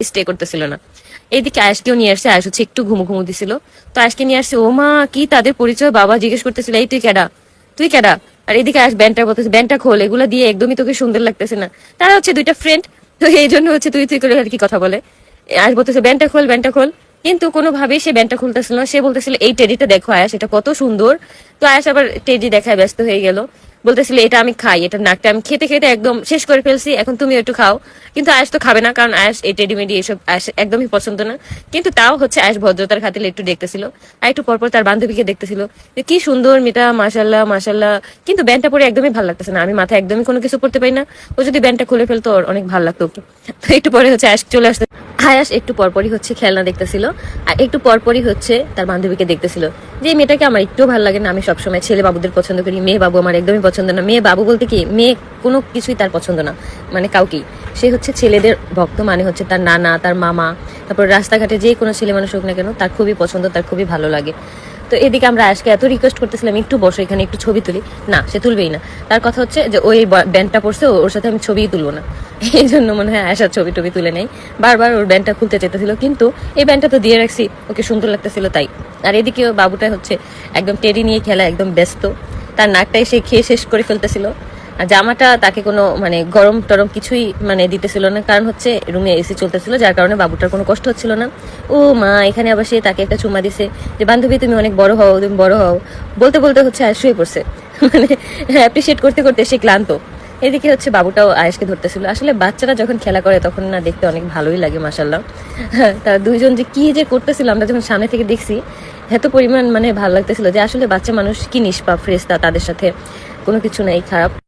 Stay করতেছিল না। এইদিকে আয়াসকেও নিয়ে আসছে আয়াস হচ্ছে একটু ঘুমু ঘুমু দিছিল। তো আয়াসকে নিয়ে আসছে ও মা কি তাদের পরিচয়? বাবা জিজ্ঞেস করতেছিল, এই তুই কেডা? তুই কেডা? আর এদিকে আয়াস ব্যান্ডটা বলতেছে, ব্যান্ডটা খোল, এগুলো দিয়ে একদমই তোকে সুন্দর লাগতেছে না। তারা হচ্ছে দুইটা ফ্রেন্ড তো এই জন্য হচ্ছে তুই তুই করে আর কি কথা বলে। আয়াস বলতেছে, ব্যান্ডটা খোল ব্যান্ডটা খোল। কিন্তু কোনোভাবেই সে ব্যান্ডটা খুলতেছিল না। সে বলতেছিল, এই টেডিটা দেখো আয়াস এটা কত সুন্দর। তো আয়াস আবার টেডি দেখায় ব্যস্ত হয়ে গেল। বলতেছিল, এটা আমি খাই, এটা নাকটা আমি খেতে খেতে একদম শেষ করে ফেলছি, এখন তুমি একটু খাও। কিন্তু আয়াস তো খাবে না, কারণ আয়াস এই টেডি মেডি এসব আয়াস একদমই পছন্দ না। কিন্তু তাও হচ্ছে আয়াস ভদ্রতার খাতিলে একটু দেখতেছিল, আর একটু পরপর তার বান্ধবীকে দেখতেছিল, যে কি সুন্দর মেয়েটা মাসাল্লাহ মাসাল্লাহ কিন্তু ব্যান্ডটা পরে একদমই ভালো লাগতেছে না, আমি মাথায় একদমই কোনো কিছু পড়তে পারি না। ও যদি ব্যান্ডটা খুলে ফেলতো অনেক ভালো লাগতো। তো একটু পরে হচ্ছে আয়াস চলে আসতে আয়াস একটু পরপরই হচ্ছে খেলনা দেখতেছিল, আর একটু পরপরই হচ্ছে তার বান্ধবীকে দেখতেছিল। যে মেয়েটাকে আমার একটু ভালো লাগে না, আমি সবসময় ছেলে বাবুদের পছন্দ করি, মেয়ে বাবু আমার একদমই পছন্দ না। মেয়ে বাবু বলতে কি, মেয়ে কোনো কিছুই তার পছন্দ না মানে কাউকেই। সে হচ্ছে ছেলেদের ভক্ত মানে হচ্ছে তার নানা, তার মামা, তারপর রাস্তাঘাটে যে কোনো ছেলে মানুষ হোক না কেন, তার খুবই পছন্দ, তার খুবই ভালো লাগে। তো এদিকে আমরা আজকে এত রিকোয়েস্ট করতেছিলাম, একটু বসো এখানে, একটু ছবি তুলি। না, সে তুলবেই না। তার কথা হচ্ছে যে, ওই ব্যান্ডটা পড়ছে ওর সাথে আমি ছবিই তুলবো না। এই জন্য মনে হয় আয়াসার ছবি টবি তুলে নেই। বারবার ওর ব্যান্ডটা খুলতে চেতেছিল কিন্তু এই ব্যান্ডটা তো দিয়ে রাখছি, ওকে সুন্দর লাগতেছিল তাই। আর এদিকে বাবুটা হচ্ছে একদম টেরি নিয়ে খেলা, একদম ব্যস্ত। তার নাকটাই সে খেয়ে শেষ করে ফেলতেছিল। জামাটা তাকে কোনো মানে গরম টরম কিছুই মানে দিতেছিল না। কারণ হচ্ছে রুমে এসি চলতেছিল, যার কারণে বাবুটার কোনো কষ্ট হচ্ছিল না। ও মা, এখানে আবার সে তাকে একটা চুমা দিছে যে, বান্ধবী, তুমি অনেক বড় হও, তুমি বড় হও। বলতে বলতে হচ্ছে আর শুয়ে পড়ছে। মানে অ্যাপ্রিসিয়েট করতে করতে সে ক্লান্ত। এদিকে হচ্ছে বাবুটাও আয়েশকে ধরতেছিল। আসলে বাচ্চারা যখন খেলা করে, তখন না দেখতে অনেক ভালোই লাগে মাসাল্লাহ তারা দুইজন যে কি যে করতেছিল, আমরা যখন সামনে থেকে দেখছি, এত পরিমাণ মানে ভালো লাগতেছিল যে, আসলে বাচ্চা মানুষ কি নিষ্পাপ ফ্রেস্তা তাদের সাথে কোনো কিছু নাই, খারাপ।